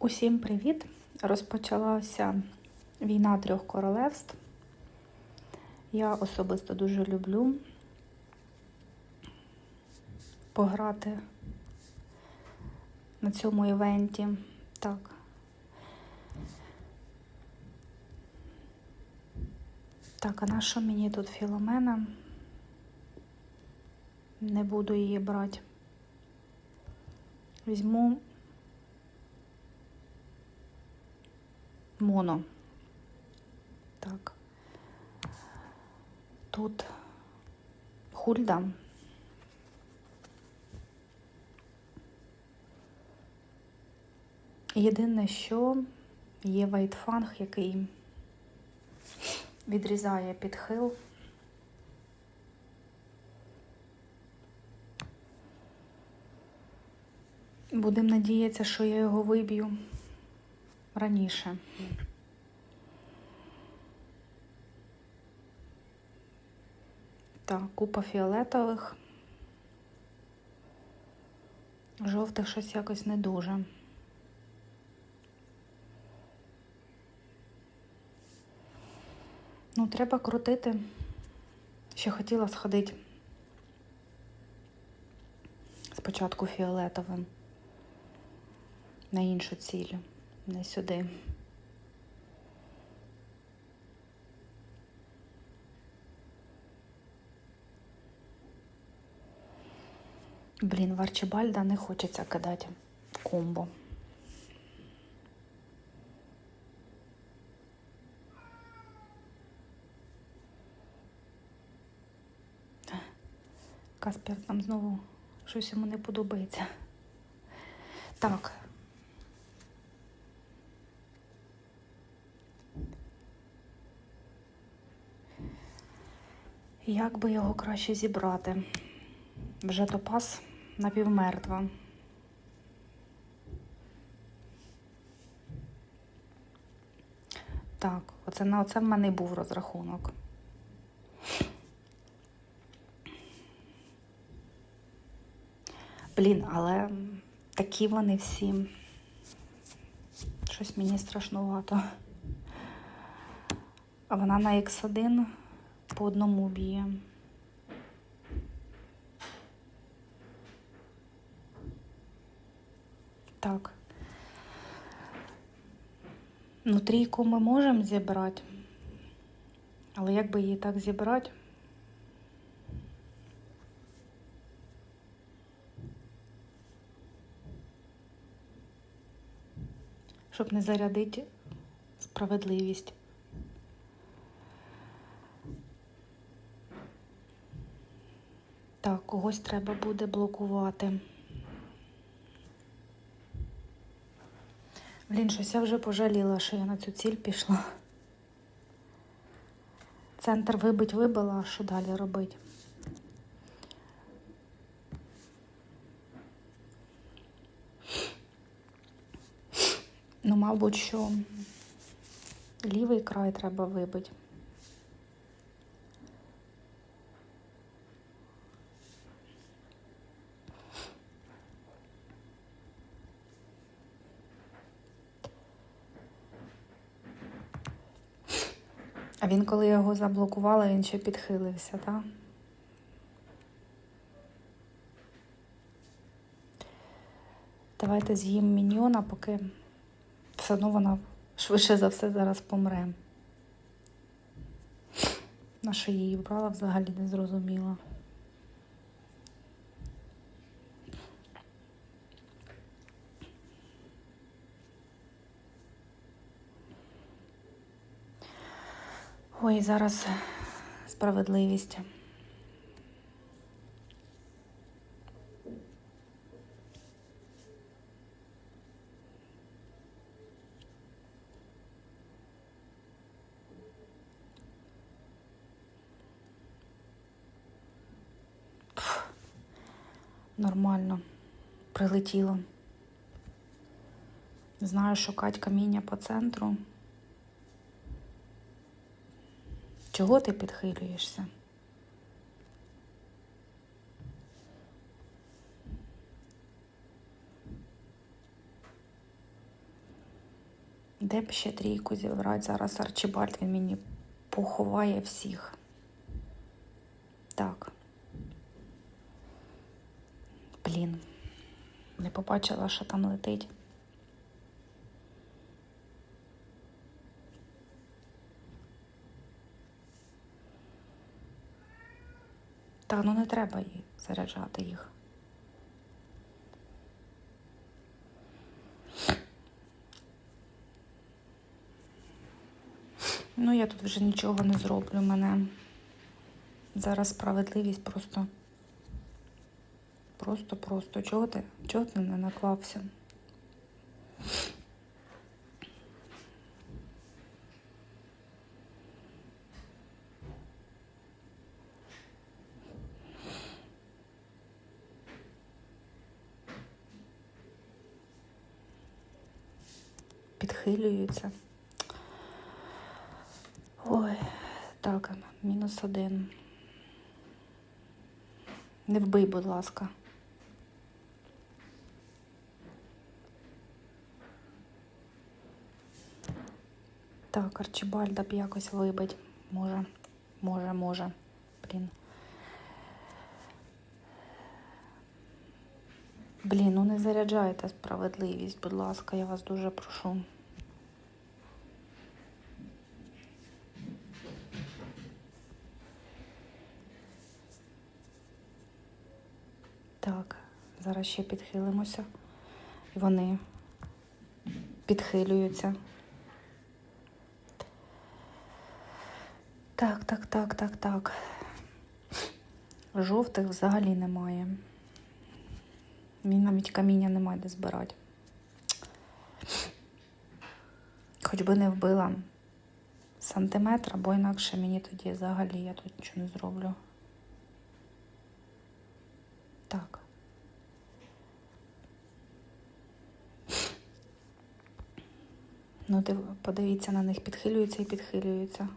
Усім привіт! Розпочалася війна трьох королевств. Я особисто дуже люблю пограти на цьому івенті. Так. Так, а на що мені тут філомена? Не буду її брати. Візьму моно. Так. Тут хульда. Єдине, що є вайтфанг, який відрізає підхил. Будемо надіятися, що я його виб'ю раніше. Так, купа фіолетових. Жовтих щось якось не дуже. Ну, треба крутити. Ще хотіла сходити спочатку фіолетовим на іншу ціль, не сюди. Блін, в Арчибальда не хочеться кидати комбо. Каспер там знову щось йому не подобається. Так. Як би його краще зібрати? Вже топаз напівмертва. Так, оце на оце в мене був розрахунок. Блін, але такі вони всі. Щось мені страшнувато. А вона на X1 по одному б'є. Так. Ну, трійку ми можемо зібрати. Але як би її так зібрати? Щоб не зарядити справедливість. Так, когось треба буде блокувати. Блін, щось я вже пожаліла, що я на цю ціль пішла. Центр вибить вибила, а що далі робити? Ну, мабуть, що лівий край треба вибити. Він, коли його заблокувала, він ще підхилився, так? Давайте з'їм міньйона, поки все одно вона швидше за все зараз помре. На що її брала, взагалі не зрозуміла. Ой, зараз справедливість. Нормально. Прилетіло. Знаю, шукати каміння по центру. Чого ти підхилюєшся? Де б ще трійку зібрати? Зараз Арчибальд він мені поховає всіх. Так. Блін. Не побачила, що там летить. Та ну не треба їх заряджати їх. Ну, я тут вже нічого не зроблю. Мене зараз справедливість просто. Просто, просто. Чого ти? Чого ти не наклався? Підхилюються. Ой, так, мінус один. Не вбий, будь ласка. Так, Арчибальда б якось вибить. Може, може, може. Блін. Блін, ну не заряджайте справедливість, будь ласка, я вас дуже прошу. Так, зараз ще підхилимося. Вони підхилюються. Так, так, так, так, так. Жовтих взагалі немає. Мені навіть каміння немає де збирати. Хоч би не вбила сантиметр, бо інакше мені тоді взагалі я тут нічого не зроблю. Так. Ну, див- подивіться на них, підхилюються і підхилюються.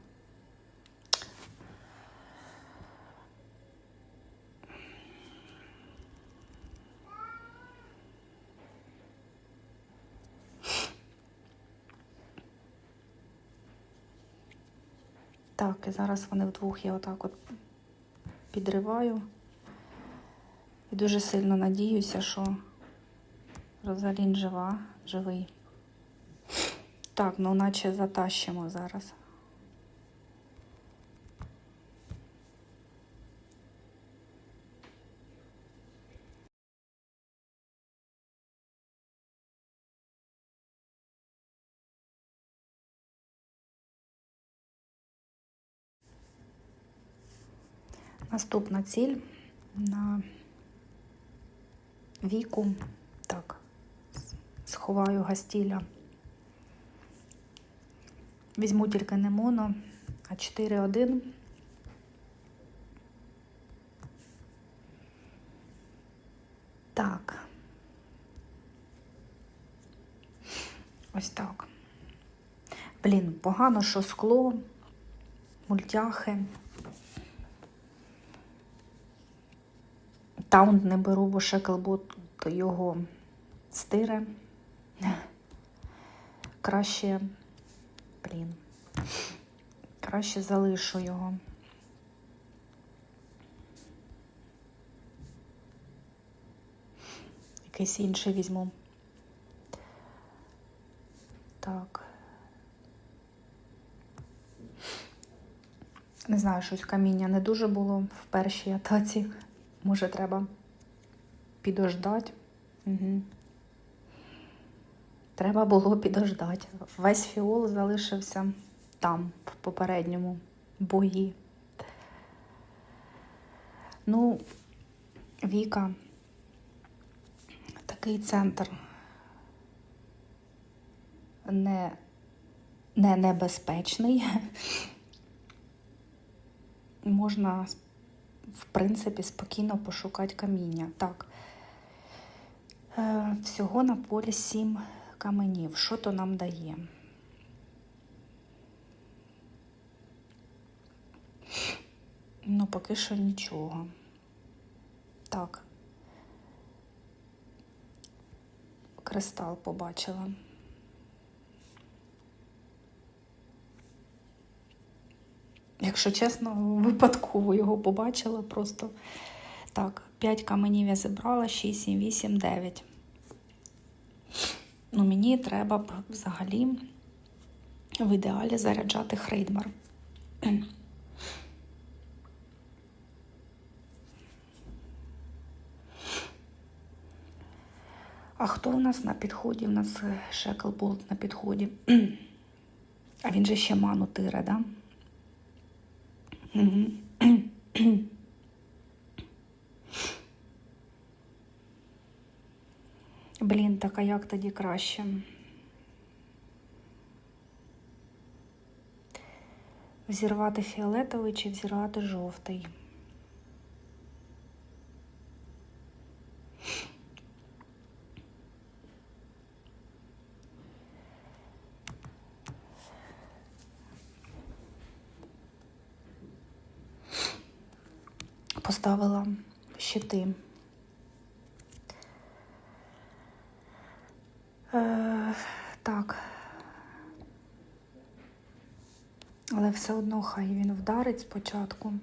Так, і зараз вони вдвох я отак от підриваю. І дуже сильно надіюся, що Розалін жива, живий. Так, ну наче затащимо зараз. Наступна ціль на віку. Так, сховаю гастіля. Візьму тільки не моно, а 4-1. Так. Ось так. Блін, погано, що скло, мультяхи. Таунт не беру, бо шеклбот його стире. Краще, блін, краще залишу його. Якийсь інший візьму. Так. Не знаю, щось каміння не дуже було в першій атаці. Може, треба підождати. Угу. Треба було підождати. Весь фіол залишився там, в попередньому бої. Ну, Віка, такий центр не, не небезпечний. Можна в принципі, спокійно пошукати каміння. Так. Е, всього на полі сім каменів, що то нам дає. Ну, поки що нічого. Так, кристал побачила. Якщо чесно, випадково його побачила просто так, 5 каменів я зібрала, 6, 7, 8, 9. Ну, мені треба б взагалі в ідеалі заряджати хрейдмар. А хто у нас на підході? У нас Шеклболт на підході. А він же ще ману тире, да? Мгм. Блін, так а як тоді краще? Взірвати фіолетовий чи взірвати жовтий? Поставила щити. Е, так. Але все одно хай він вдарить спочатку.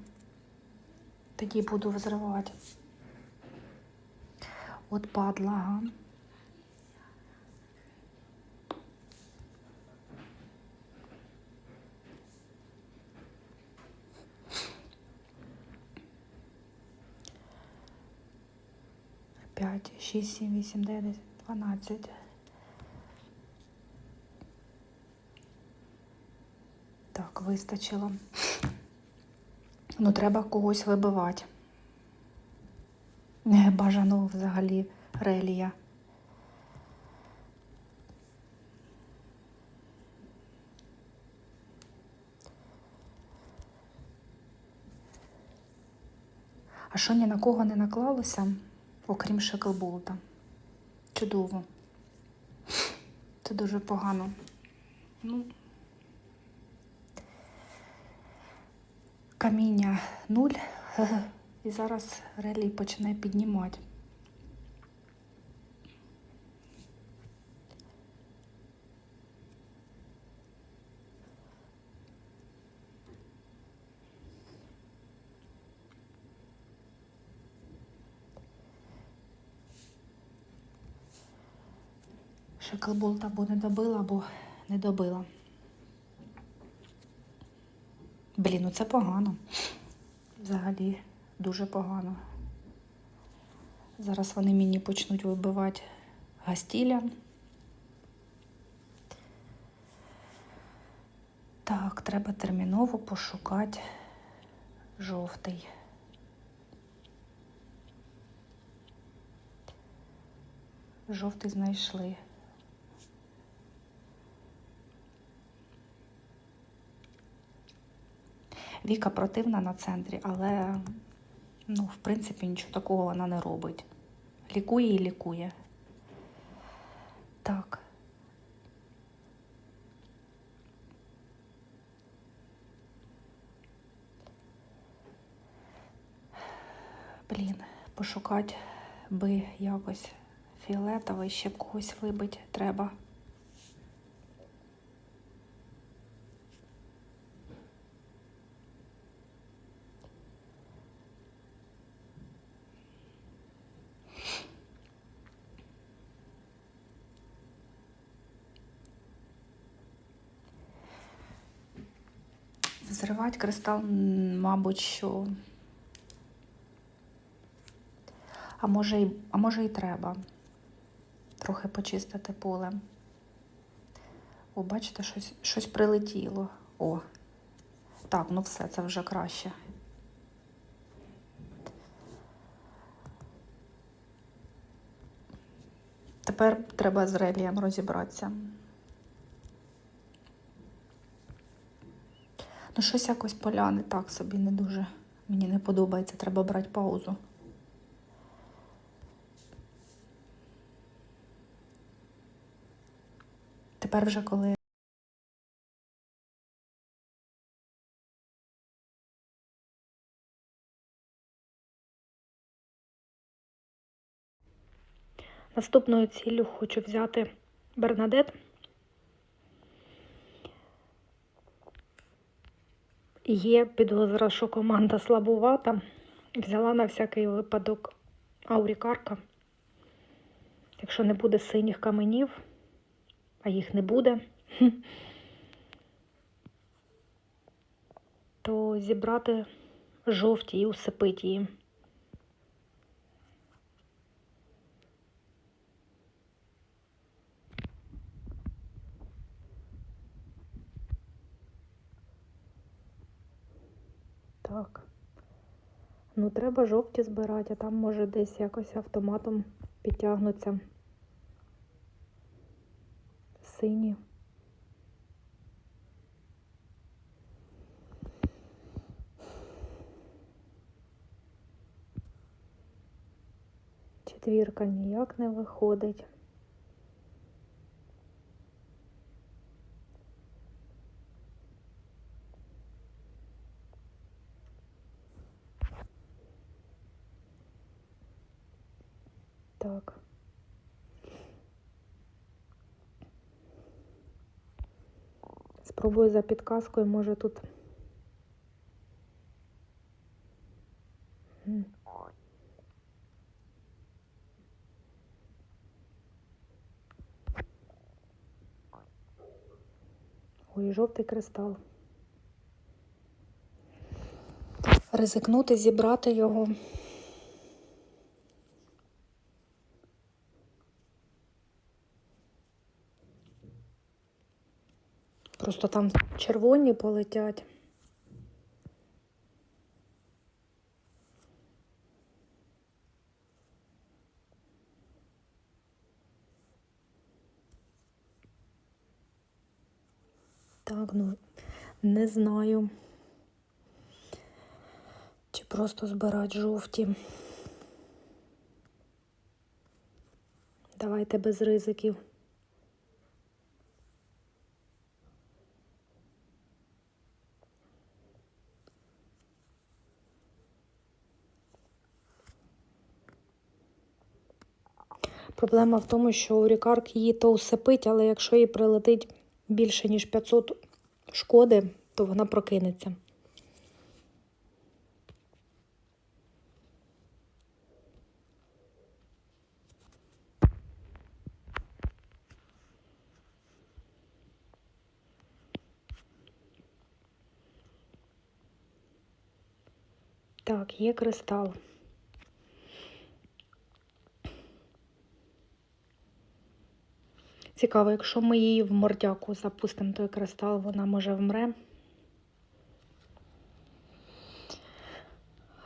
Тоді буду взривати. От падла, ага. П'ять, шість, сім, вісім, дев'ять, дванадцять. Так, вистачило. Ну, треба когось вибивати. Не бажано взагалі релія. А що ні на кого не наклалося, окрім шеклболта? Чудово. Це дуже погано. Ну, каміння нуль, і зараз релій почне піднімати. Шеклболт або не добила, або не добила. Блін, ну це погано. Взагалі дуже погано. Зараз вони мені почнуть вибивати гастіля. Так, треба терміново пошукати жовтий. Жовтий знайшли. Віка противна на центрі, але, ну, в принципі, нічого такого вона не робить. Лікує і лікує. Так. Блін, пошукати би якось фіолетовий, ще б когось вибити треба. Зривати кристал, мабуть, що. А може, і, а може і треба трохи почистити поле. О, бачите, щось, щось прилетіло. О. Так, ну все, це вже краще. Тепер треба з релієм розібратися. Ну, щось якось поляни так собі не дуже. Мені не подобається, треба брати паузу. Тепер вже коли. Наступною ціллю хочу взяти Бернадет. Є підозра, що команда слабувата. Взяла на всякий випадок аурікарка. Якщо не буде синіх каменів, а їх не буде, то зібрати жовті і усипити її. Так. Ну, треба жовті збирати, а там може десь якось автоматом підтягнуться сині. Четвірка ніяк не виходить. Так. Спробую за підказкою, може тут. Ой, жовтий кристал. Ризикнути, зібрати його. Просто там червоні полетять. Так, ну не знаю. Чи просто збирати жовті. Давайте без ризиків. Проблема в тому, що урікарк її то усипить, але якщо їй прилетить більше, ніж 500 шкоди, то вона прокинеться. Так, є кристал. Цікаво, якщо ми її в мордяку запустимо той кристал, вона може вмре.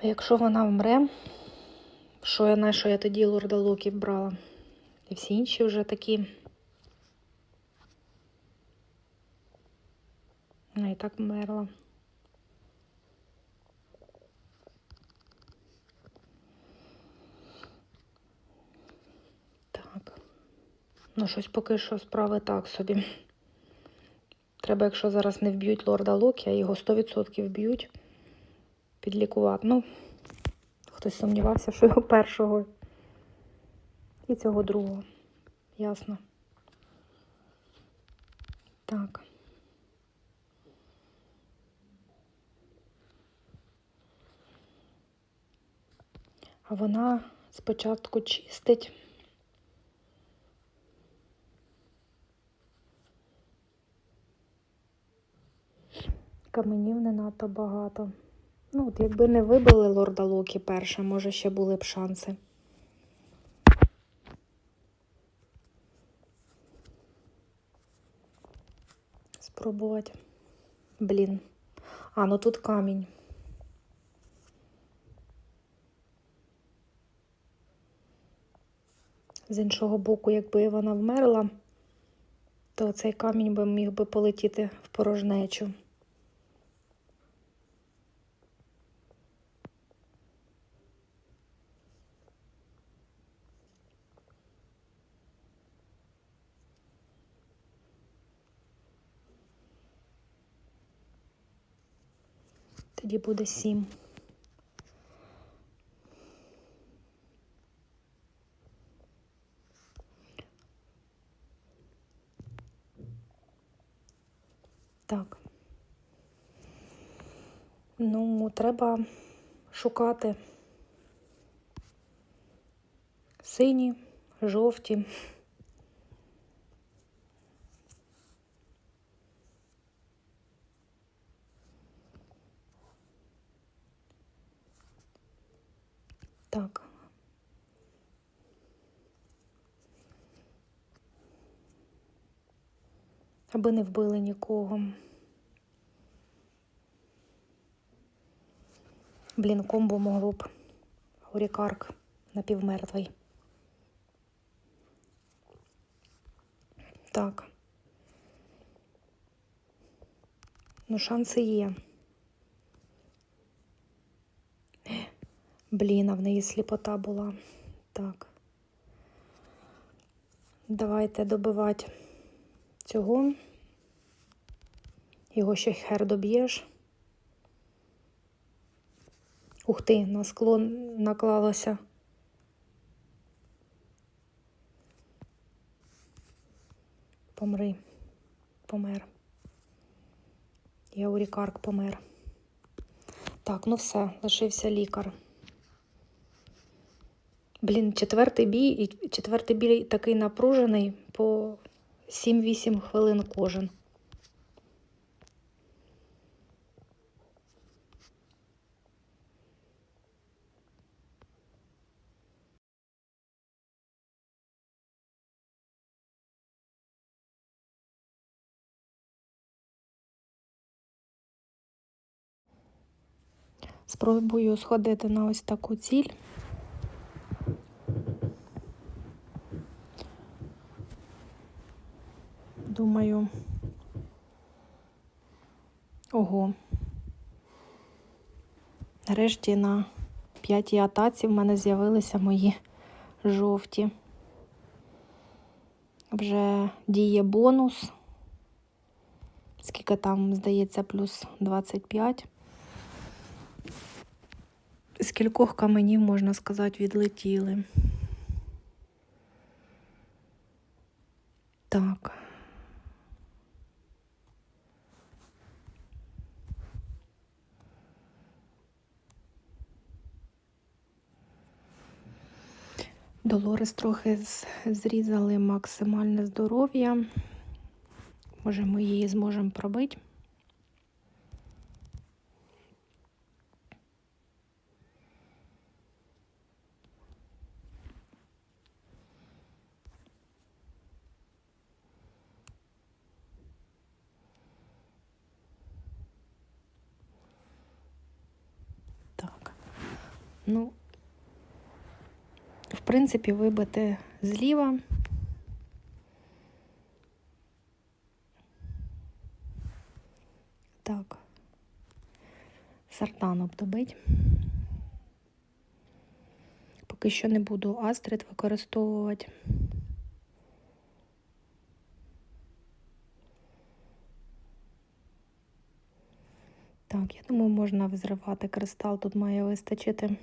А якщо вона вмре, що я на що я тоді лорда Локі брала? І всі інші вже такі. Ну і так вмерла. Так. Ну, щось поки що справи так собі. Треба, якщо зараз не вб'ють лорда Локі, а його 100% вб'ють, підлікувати. Ну, хтось сумнівався, що його першого і цього другого. Ясно. Так. А вона спочатку чистить. Каменів не надто багато. Ну, от якби не вибили лорда Локі перше, може ще були б шанси. Спробувати. Блін. А, ну тут камінь. З іншого боку, якби вона вмерла, то цей камінь би міг би полетіти в порожнечу. Тоді буде сім. Так. Ну, треба шукати сині, жовті. Так. Аби не вбили нікого. Блін, комбо могло б. Урікарк напівмертвий. Так. Ну, шанси є. Блін, а в неї сліпота була. Так. Давайте добивати цього. Його ще хер доб'єш. Ух ти, на скло наклалося. Помри, помер. Яурікарк помер. Так, ну все, лишився лікар. Блін, четвертий бій, і четвертий бій такий напружений по 7-8 хвилин кожен. Спробую сходити на ось таку ціль. Думаю. Ого. Нарешті на п'ятій атаці в мене з'явилися мої жовті. Вже діє бонус. Скільки там, здається, плюс 25. З кількох каменів, можна сказати, відлетіли. Так. Долорес трохи зрізали максимальне здоров'я. Може, ми її зможемо пробити. Так. Ну, принципі, вибити зліва. Так, сартан обдобить. Поки що не буду астрид використовувати. Так, я думаю, можна взривати кристал, тут має вистачити.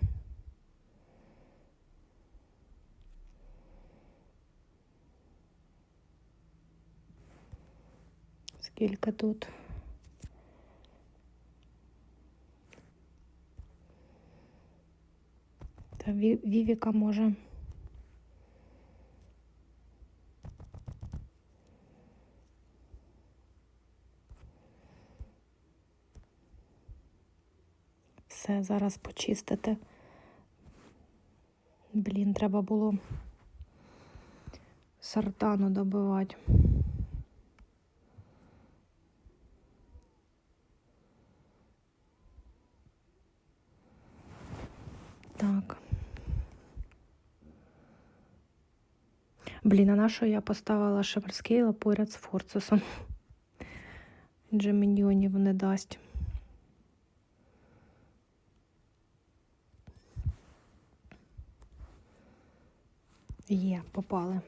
Скільки тут? Та Вівіка може. Все, зараз почистити. Блін, треба було сартану добивати. Так. Блін, а на що я поставила шеверскейла поряд з Форцесом? Міньйонів не дасть. Є, попали.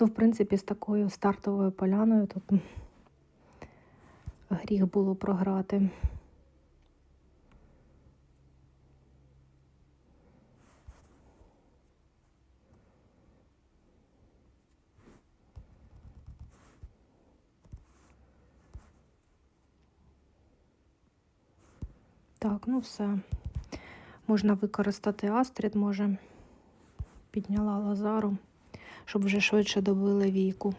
Ну, в принципі, з такою стартовою поляною тут гріх було програти. Так, ну все. Можна використати Астрід, може. Підняла Лазару, щоб вже швидше добили віку.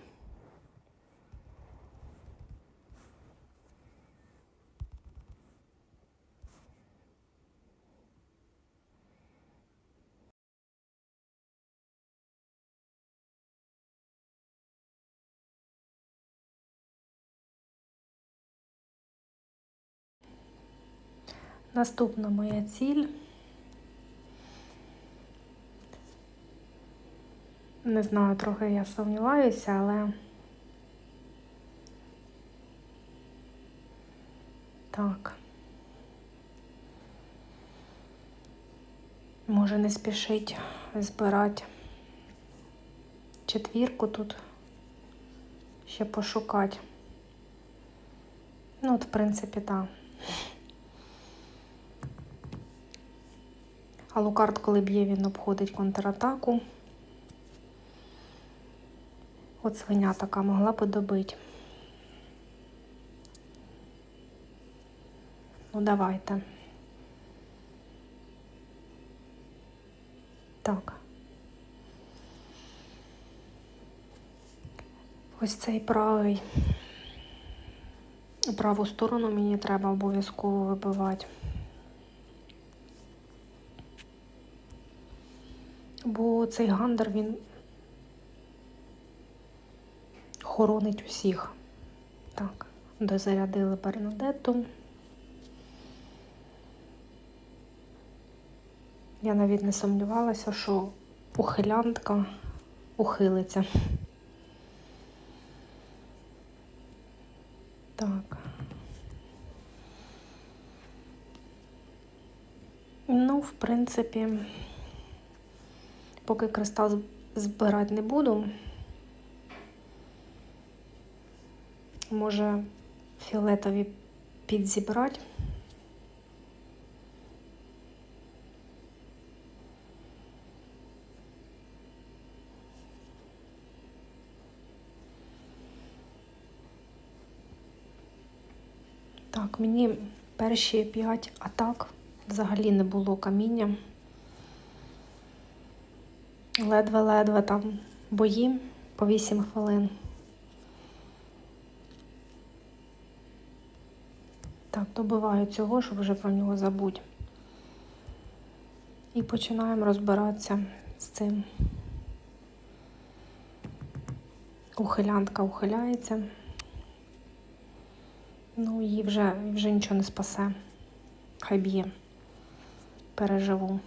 Наступна моя ціль. Не знаю, трохи я сумніваюся, але так. Може не спішить збирати четвірку тут ще пошукати. Ну, от, в принципі, так. А Лукард, коли б'є, він обходить контратаку. От свиня така могла би добити. Ну, давайте. Так. Ось цей правий. Праву сторону мені треба обов'язково вибивати. Бо цей гандер він хоронить усіх. Так, дозарядили Бернадетту. Я навіть не сумнівалася, що ухилянтка ухилиться. Так. Ну, в принципі, поки кристал збирати не буду. Може фіолетові підзібрати. Так, мені перші п'ять атак взагалі не було каміння. Ледве-ледве там бої по 8 хвилин. Так, добиваю цього, щоб вже про нього забудь. І починаємо розбиратися з цим. Ухилянтка ухиляється. Ну, її вже, вже нічого не спасе. Хай б'є. Переживу.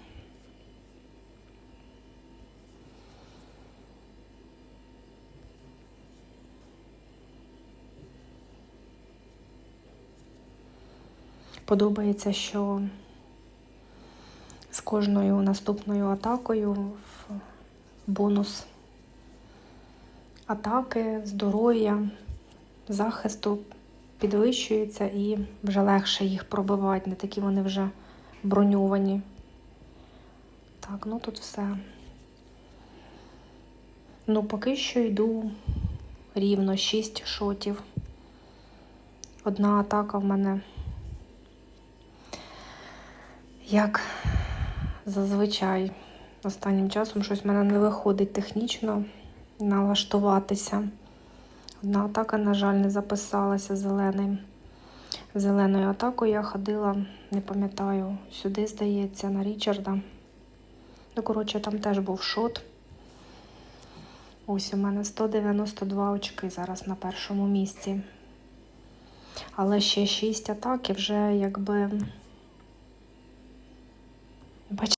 Подобається, що з кожною наступною атакою в бонус атаки, здоров'я, захисту підвищується і вже легше їх пробивати, не такі вони вже броньовані. Так, ну тут все. Ну, поки що йду рівно 6 шотів. Одна атака в мене, як зазвичай, останнім часом щось в мене не виходить технічно налаштуватися. Одна атака, на жаль, не записалася зеленим. Зеленою атакою я ходила, не пам'ятаю, сюди, здається, на Річарда. Ну, коротше, там теж був шот. Ось у мене 192 очки зараз на першому місці. Але ще 6 атак і вже якби. Бачите,